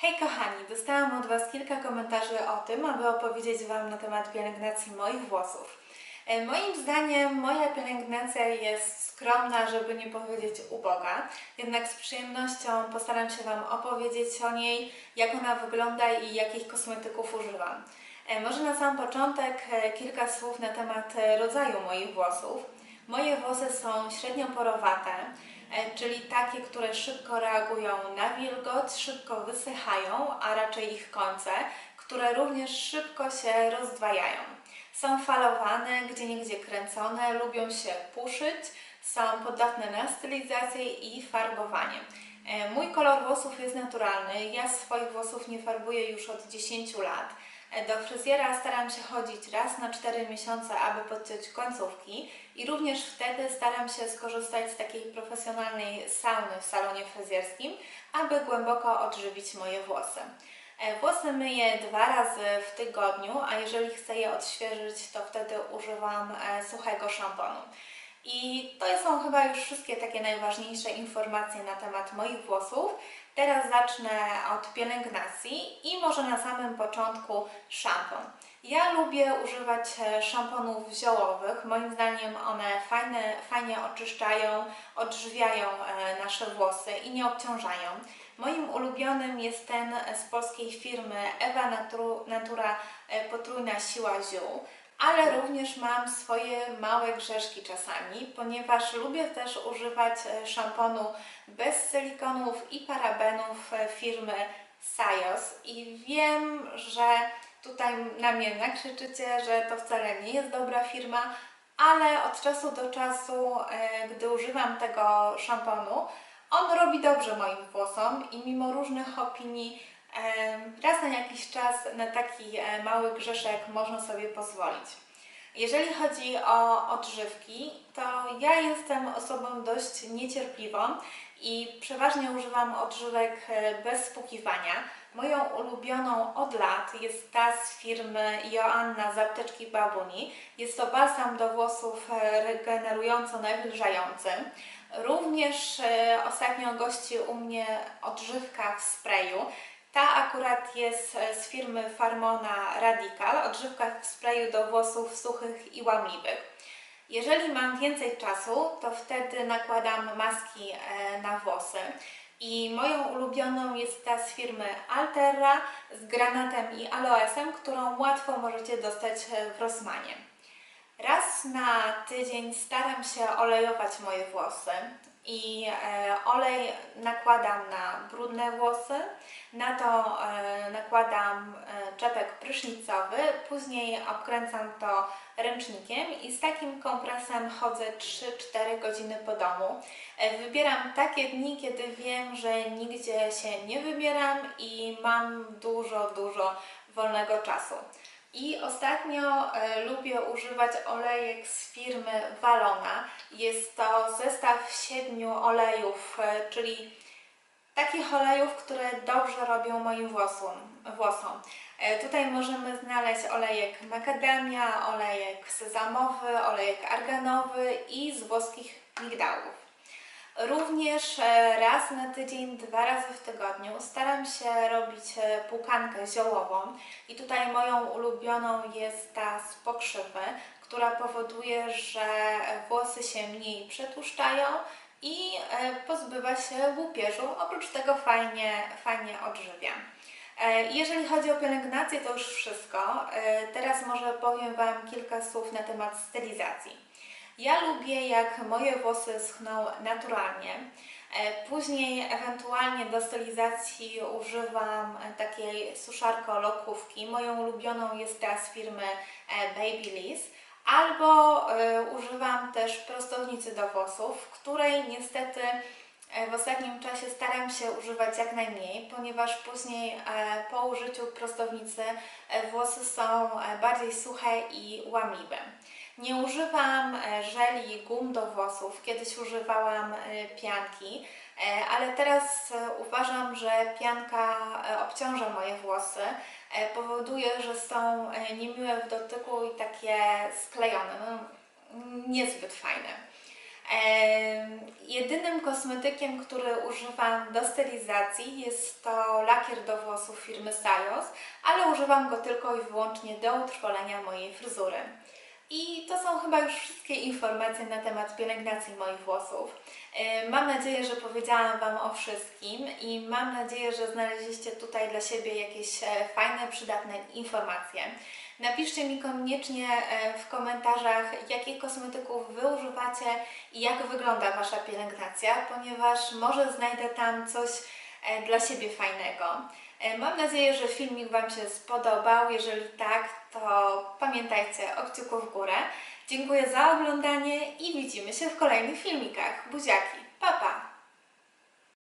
Hej kochani, dostałam od Was kilka komentarzy o tym, aby opowiedzieć Wam na temat pielęgnacji moich włosów. E, Moim zdaniem moja pielęgnacja jest skromna, żeby nie powiedzieć uboga, jednak z przyjemnością postaram się Wam opowiedzieć o niej, jak ona wygląda i jakich kosmetyków używam. E, Może na sam początek e, kilka słów na temat rodzaju moich włosów. Moje włosy są średnio porowate, czyli takie, które szybko reagują na wilgoć, szybko wysychają, a raczej ich końce, które również szybko się rozdwajają. Są falowane, gdzie kręcone, lubią się puszyć, są podatne na stylizację i farbowanie. E, Mój kolor włosów jest naturalny. Ja swoich włosów nie farbuję już od 10 lat. Do fryzjera staram się chodzić raz na 4 miesiące, aby podciąć końcówki i również wtedy staram się skorzystać z takiej profesjonalnej sauny w salonie fryzjerskim, aby głęboko odżywić moje włosy. E, Włosy myję dwa razy w tygodniu, a jeżeli chcę je odświeżyć, to wtedy używam e, suchego szamponu. I to są chyba już wszystkie takie najważniejsze informacje na temat moich włosów. Teraz zacznę od pielęgnacji i może na samym początku szampon. Ja lubię używać e, szamponów ziołowych. Moim zdaniem one fajne, fajnie oczyszczają, odżywiają e, nasze włosy i nie obciążają. Moim ulubionym jest ten z polskiej firmy Ewa Natu- Natura e, Potrójna Siła Ziół ale również mam swoje małe grzeszki czasami, ponieważ lubię też używać e, szamponu bez silikonów i parabenów e, firmy Sajos. I wiem, że tutaj na mnie nakrzyczycie, że to wcale nie jest dobra firma, ale od czasu do czasu, e, gdy używam tego szamponu, on robi dobrze moim włosom i mimo różnych opinii Raz na jakiś czas na taki e, mały grzeszek można sobie pozwolić. Jeżeli chodzi o odżywki, to ja jestem osobą dość niecierpliwą i przeważnie używam odżywek e, bez spłukiwania. Moją ulubioną od lat jest ta z firmy Joanna z apteczki Babuni. Jest to balsam do włosów e, regenerująco-nawilżający. Również e, ostatnio gości u mnie odżywka w sprayu. Ta akurat jest e, z firmy Farmona Radical, odżywka w sprayu do włosów suchych i łamliwych. Jeżeli mam więcej czasu, to wtedy nakładam maski e, na włosy. I moją ulubioną jest ta z firmy Alterra z granatem i aloesem, którą łatwo możecie dostać e, w Rossmanie. Raz na tydzień staram się olejować moje włosy i e, olej nakładam na brudne włosy, na to e, nakładam e, czepek prysznicowy, później obkręcam to ręcznikiem i z takim kompresem chodzę 3-4 godziny po domu. Wybieram takie dni, kiedy wiem, że nigdzie się nie wybieram i mam dużo, dużo wolnego czasu. I ostatnio e, lubię używać olejek z firmy Valona. Jest to zestaw siedmiu olejów, e, czyli takich olejów, które dobrze robią moim włosom. włosom. E, tutaj możemy znaleźć olejek macadamia, olejek sezamowy, olejek arganowy i z włoskich migdałów. Również e, raz na tydzień, dwa razy w tygodniu staram się robić e, płukankę ziołową i tutaj moją ulubioną jest ta z pokrzywy, która powoduje, że włosy się mniej przetłuszczają i e, pozbywa się łupieżu, oprócz tego fajnie, fajnie odżywia. Jeżeli chodzi o pielęgnację, to już wszystko. Teraz może powiem Wam kilka słów na temat stylizacji. Ja lubię, jak moje włosy schną naturalnie. E, Później ewentualnie do stylizacji używam takiej suszarko-lokówki. Moją ulubioną jest ta z firmy e, Babyliss. Albo e, używam też prostownicy do włosów, której niestety w ostatnim czasie staram się używać jak najmniej, ponieważ później po użyciu prostownicy włosy są bardziej suche i łamliwe. Nie używam e, żeli, gum do włosów. Kiedyś używałam e, pianki, e, ale teraz uważam, że pianka obciąża moje włosy, powoduje, że są niemiłe w dotyku i takie sklejone, no, niezbyt fajne. Jedynym kosmetykiem, który używam do stylizacji jest to lakier do włosów firmy Sajos, ale używam go tylko i wyłącznie do utrwalenia mojej fryzury. I to są chyba już wszystkie informacje na temat pielęgnacji moich włosów. E, Mam nadzieję, że powiedziałam Wam o wszystkim i mam nadzieję, że znaleźliście tutaj dla siebie jakieś e, fajne, przydatne informacje. Napiszcie mi koniecznie e, w komentarzach, jakich kosmetyków Wy używacie i jak wygląda Wasza pielęgnacja, ponieważ może znajdę tam coś dla siebie fajnego. E, Mam nadzieję, że filmik Wam się spodobał. Jeżeli tak, to pamiętajcie o kciuku w górę. Dziękuję za oglądanie i widzimy się w kolejnych filmikach. Buziaki, pa pa!